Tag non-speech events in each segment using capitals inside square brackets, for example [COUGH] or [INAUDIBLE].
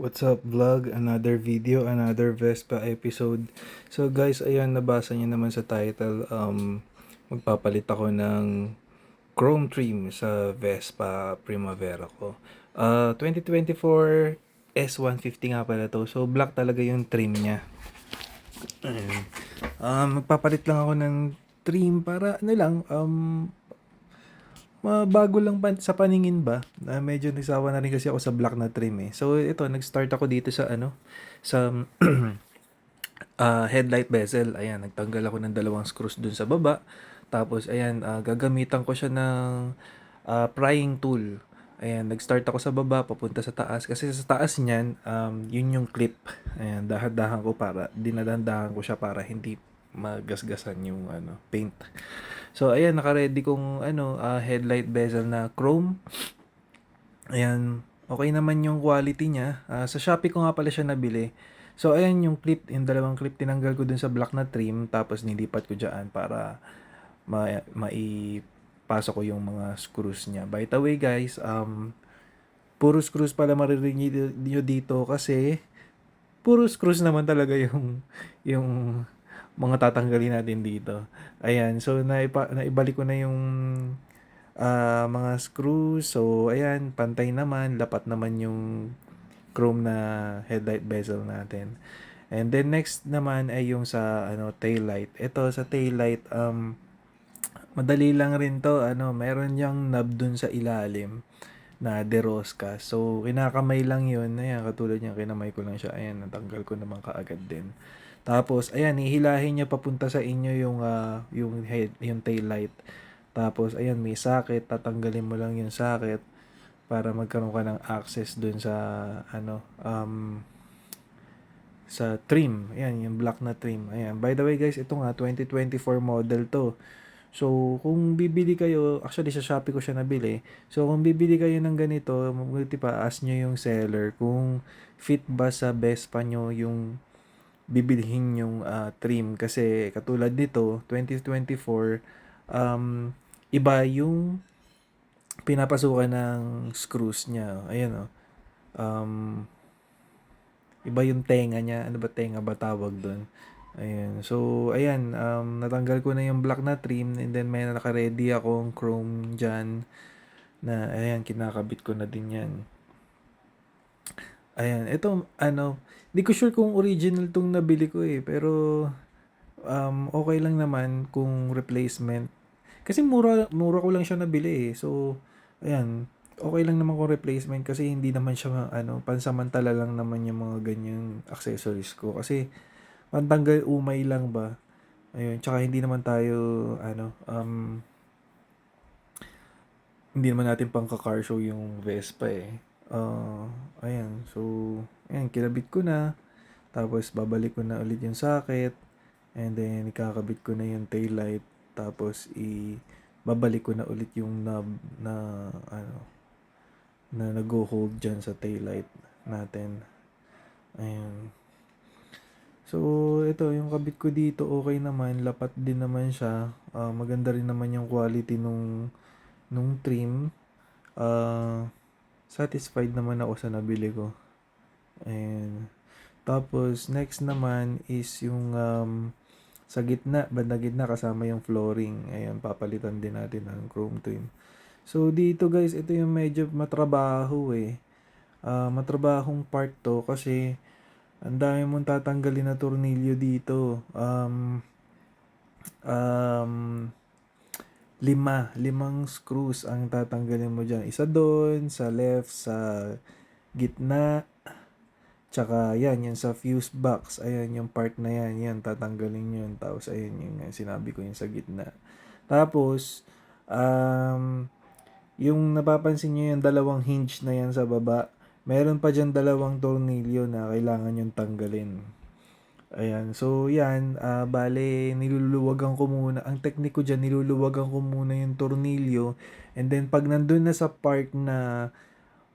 What's up vlog? Another video, another Vespa episode. So guys, ayan nabasa niyo naman sa title, um, magpapalit ako ng chrome trim sa Vespa Primavera ko. Uh, 2024 S150 nga pala to. So black talaga yung trim niya. Um, magpapalit lang ako ng trim para ano lang, um, mabago lang pa sa paningin ba? Na medyo nagsawa na rin kasi ako sa black na trim eh. So ito, nag-start ako dito sa ano, sa [CLEARS THROAT] ah, headlight bezel. Ayan, nagtanggal ako ng dalawang screws dun sa baba. Tapos ayan, ah, gagamitan ko siya ng ah, prying tool. Ayan, nag-start ako sa baba, papunta sa taas. Kasi sa taas niyan, um, yun yung clip. Ayan, dahan-dahan ko para, dinadahan ko siya para hindi magasgasan yung ano, paint. So ayan, naka-ready kong ano, ah, headlight bezel na chrome. Ayan, okay naman yung quality niya. Ah, sa Shopee ko nga pala siya nabili. So ayan yung clip, yung dalawang clip tinanggal ko dun sa black na trim tapos nilipat ko diyan para ma maipasok ko yung mga screws niya. By the way guys, um puro screws pala maririnig niyo dito kasi puro screws naman talaga yung yung mga tatanggalin natin dito. Ayan, so naipa, naibalik ko na yung ah, mga screws. So ayan, pantay naman, lapat naman yung chrome na headlight bezel natin. And then next naman ay yung sa ano tail light. Ito sa tail light um madali lang rin to, ano, meron yang knob dun sa ilalim na derosca. So, kinakamay lang yun. Ayan, katulad niya, kinamay ko lang siya. Ayan, natanggal ko naman kaagad din. Tapos, ayan, ihilahin niya papunta sa inyo yung, ah, yung, head, yung tail light. Tapos, ayan, may socket. Tatanggalin mo lang yung socket para magkaroon ka ng access dun sa, ano, um, sa trim. Ayan, yung black na trim. Ayan. By the way, guys, ito nga, 2024 model to. So, kung bibili kayo, actually sa Shopee ko siya nabili. So, kung bibili kayo ng ganito, mabuti pa, ask nyo yung seller kung fit ba sa Vespa nyo yung bibilhin yung ah, trim. Kasi katulad nito, 2024, um, iba yung pinapasukan ng screws niya. Ayan o. Um, iba yung tenga niya. Ano ba tenga ba tawag doon? Ayan. So, ayan. Um, natanggal ko na yung black na trim and then may naka-ready akong chrome dyan na, ayan, kinakabit ko na din yan. Ayan. Ito, ano, hindi ko sure kung original tong nabili ko eh. Pero, um, okay lang naman kung replacement. Kasi mura, mura ko lang siya nabili eh. So, ayan. Okay lang naman kung replacement kasi hindi naman siya, ano, pansamantala lang naman yung mga ganyang accessories ko. Kasi, pantanggal umay lang ba? Ayun, tsaka hindi naman tayo, ano, um, hindi naman natin pang car show yung Vespa eh. Ah, ayan, so, ayan, kinabit ko na. Tapos, babalik ko na ulit yung socket. And then, ikakabit ko na yung tail light. Tapos, i babalik ko na ulit yung knob na, ano, na nag-hold dyan sa tail light natin. Ayan. So, ito, yung kabit ko dito, okay naman. Lapat din naman siya. Ah, maganda rin naman yung quality nung, nung trim. Ah, satisfied naman ako sa nabili ko. And, tapos, next naman is yung um, sa gitna, banda gitna kasama yung flooring. Ayan, papalitan din natin ng chrome trim. So, dito guys, ito yung medyo matrabaho eh. Ah, matrabahong part to kasi ang dami mong tatanggalin na tornilyo dito. Um, um, lima, limang screws ang tatanggalin mo dyan. Isa doon, sa left, sa gitna, tsaka yan, yan sa fuse box. Ayan, yung part na yan, yan, tatanggalin yun. Tapos, ayan, yung sinabi ko yung sa gitna. Tapos, um, yung napapansin nyo yung dalawang hinge na yan sa baba, meron pa dyan dalawang tornilyo na kailangan yung tanggalin. Ayan. So, yan. ah bale, niluluwagan ko muna. Ang technique ko dyan, niluluwagan ko muna yung tornilyo. And then, pag nandun na sa part na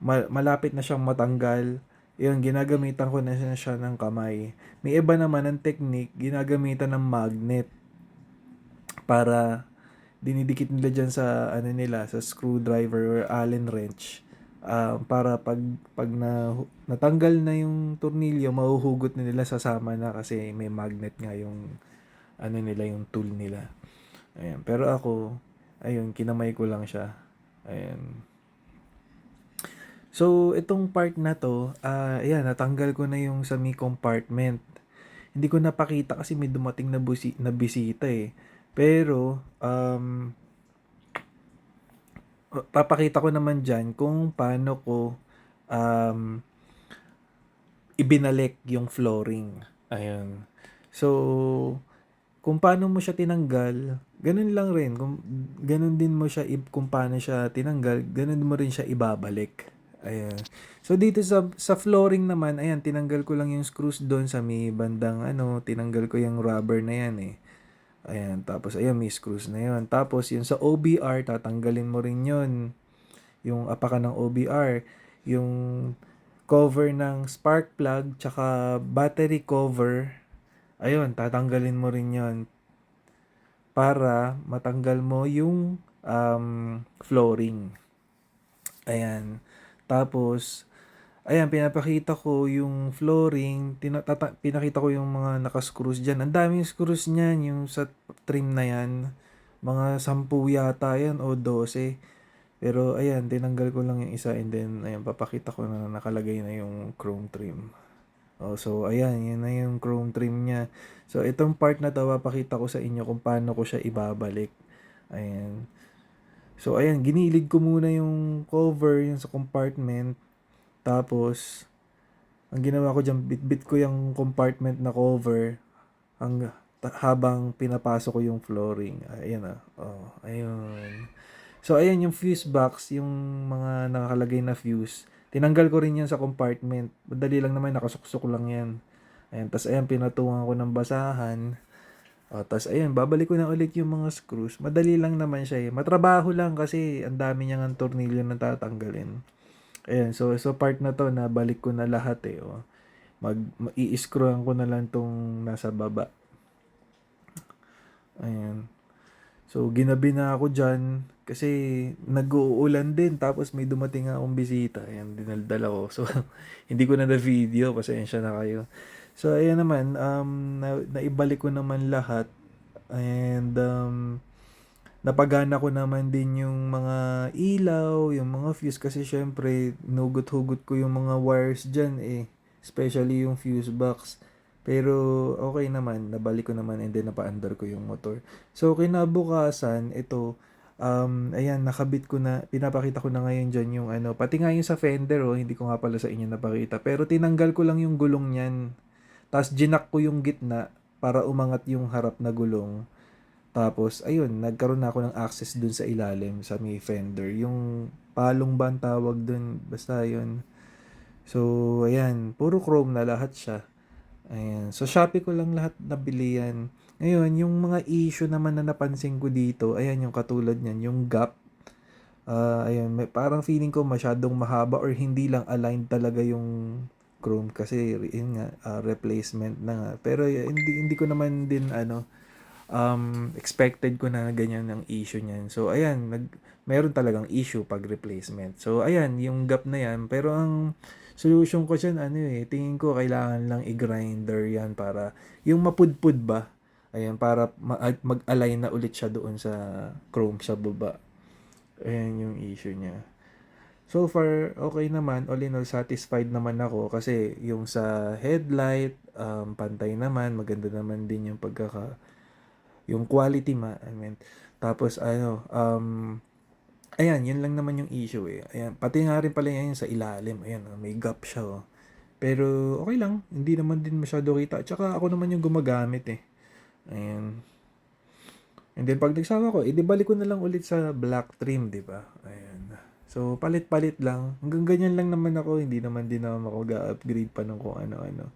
ma- malapit na siyang matanggal, yun, ginagamitan ko na siya, siya ng kamay. May iba naman ang technique, ginagamitan ng magnet para dinidikit nila dyan sa, ano nila, sa screwdriver or allen wrench ah, para pag pag na natanggal na yung tornilyo, mahuhugot na nila sasama na kasi may magnet nga yung ano nila, yung tool nila. Ayan. Pero ako, ayun, kinamay ko lang siya. Ayan. So, itong part na to, ah, ayan, natanggal ko na yung sa may compartment. Hindi ko napakita kasi may dumating na, busi, na bisita eh. Pero, um, papakita ko naman dyan kung paano ko um, ibinalik yung flooring. Ayun. So, kung paano mo siya tinanggal, ganun lang rin. Kung, ganun din mo siya, kung paano siya tinanggal, ganun mo rin siya ibabalik. Ayan. So, dito sa, sa flooring naman, ayan, tinanggal ko lang yung screws doon sa may bandang, ano, tinanggal ko yung rubber na yan eh. Ayan, tapos ayan, may screws na yun. Tapos yung sa OBR, tatanggalin mo rin yun. Yung apakan ng OBR. Yung cover ng spark plug, tsaka battery cover. Ayun, tatanggalin mo rin yun. Para matanggal mo yung um, flooring. Ayan. Tapos, ayan, pinapakita ko yung flooring, tinatata- pinakita ko yung mga naka-screws dyan. Ang daming screws niyan, yung sa trim na yan. Mga 10 yata yan o 12. Pero ayan, tinanggal ko lang yung isa and then ayan, papakita ko na nakalagay na yung chrome trim. Oh, so ayan, yun na yung chrome trim niya. So itong part na to, papakita ko sa inyo kung paano ko siya ibabalik. Ayan. So ayan, ginilig ko muna yung cover, yung sa compartment. Tapos, ang ginawa ko dyan, bit-bit ko yung compartment na cover hang, ta- habang pinapasok ko yung flooring. Ayan ah. Oh, ayun. So, ayan yung fuse box, yung mga nakakalagay na fuse. Tinanggal ko rin yan sa compartment. Madali lang naman, nakasuksok lang yan. Ayan, tas ayan, pinatungan ko ng basahan. O, tas ayan, babalik ko na ulit yung mga screws. Madali lang naman siya eh. Matrabaho lang kasi ang dami niyang tornilyo na tatanggalin. Ayan, so, so part na to, na balik ko na lahat eh. O. Mag, i-screwan ko na lang tong nasa baba. Ayan. So, ginabi na ako dyan kasi nag-uulan din tapos may dumating akong bisita. Ayan, dinaldala ko. So, [LAUGHS] hindi ko na na-video. Pasensya na kayo. So, ayan naman. Um, na, naibalik ko naman lahat. And, um, napagana ko naman din yung mga ilaw, yung mga fuse kasi syempre, nugot-hugot ko yung mga wires dyan eh. Especially yung fuse box. Pero okay naman, nabalik ko naman and then napa-under ko yung motor. So kinabukasan, ito, um, ayan, nakabit ko na, pinapakita ko na ngayon dyan yung ano, pati nga yung sa fender, oh, hindi ko nga pala sa inyo napakita. Pero tinanggal ko lang yung gulong niyan. Tapos ginak ko yung gitna para umangat yung harap na gulong. Tapos, ayun, nagkaroon na ako ng access dun sa ilalim, sa may fender. Yung palong ba ang tawag dun? Basta yun. So, ayan, puro chrome na lahat siya. Ayan. So, Shopee ko lang lahat nabili yan. Ngayon, yung mga issue naman na napansin ko dito, ayan yung katulad niyan, yung gap. Ah, ayan, may, parang feeling ko masyadong mahaba or hindi lang aligned talaga yung chrome kasi yun nga, ah, replacement na nga. Pero y- hindi hindi ko naman din ano um, expected ko na ganyan ang issue niyan. So, ayan, nag, meron talagang issue pag replacement. So, ayan, yung gap na yan. Pero ang solution ko dyan, ano eh, tingin ko kailangan lang i-grinder yan para, yung mapudpud ba, ayan, para ma- mag-align na ulit siya doon sa chrome sa baba. Ayan yung issue niya. So far, okay naman. All in all, satisfied naman ako kasi yung sa headlight, um, pantay naman. Maganda naman din yung pagkaka yung quality ma, I mean. Tapos ano, um, ayan, yun lang naman yung issue eh. Ayan, pati nga rin pala yan sa ilalim. Ayan, oh, may gap siya oh. Pero okay lang, hindi naman din masyado kita. Tsaka ako naman yung gumagamit eh. Ayan. And then pag nagsawa ko, idibalik ko na lang ulit sa black trim, di ba? Ayan. So, palit-palit lang. Hanggang ganyan lang naman ako. Hindi naman din naman ako ga-upgrade pa ng kung ano-ano.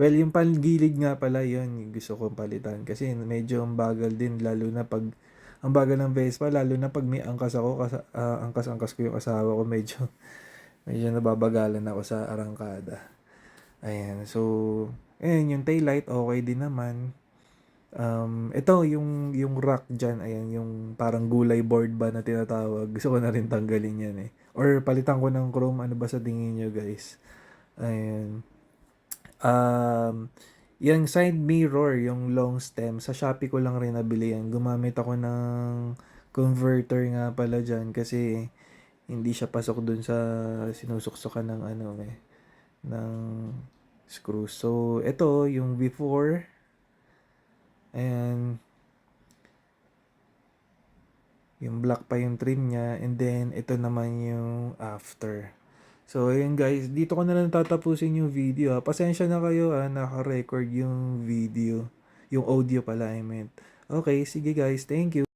Well, yung pangilid nga pala yun, gusto kong palitan. Kasi medyo ang bagal din, lalo na pag, ang bagal ng Vespa, lalo na pag may angkas ako, kas, ah, angkas-angkas ko yung asawa ko, medyo, [LAUGHS] medyo nababagalan ako sa arangkada. Ayan, so, ayan, yung taillight, okay din naman. Um, ito, yung, yung rack dyan, ayan, yung parang gulay board ba na tinatawag. Gusto ko na rin tanggalin yan eh. Or palitan ko ng chrome. Ano ba sa tingin nyo guys? Ayan. Um, yung side mirror, yung long stem, sa Shopee ko lang rin nabili yan. Gumamit ako ng converter nga pala dyan kasi hindi siya pasok dun sa sinusuksukan ng ano eh, ng screw. So, ito yung before. And yung black pa yung trim niya and then ito naman yung after. So, ayun guys, dito ko na lang tatapusin yung video. ha. Pasensya na kayo ah, naka-record yung video. Yung audio pala, I meant. Okay, sige guys, thank you.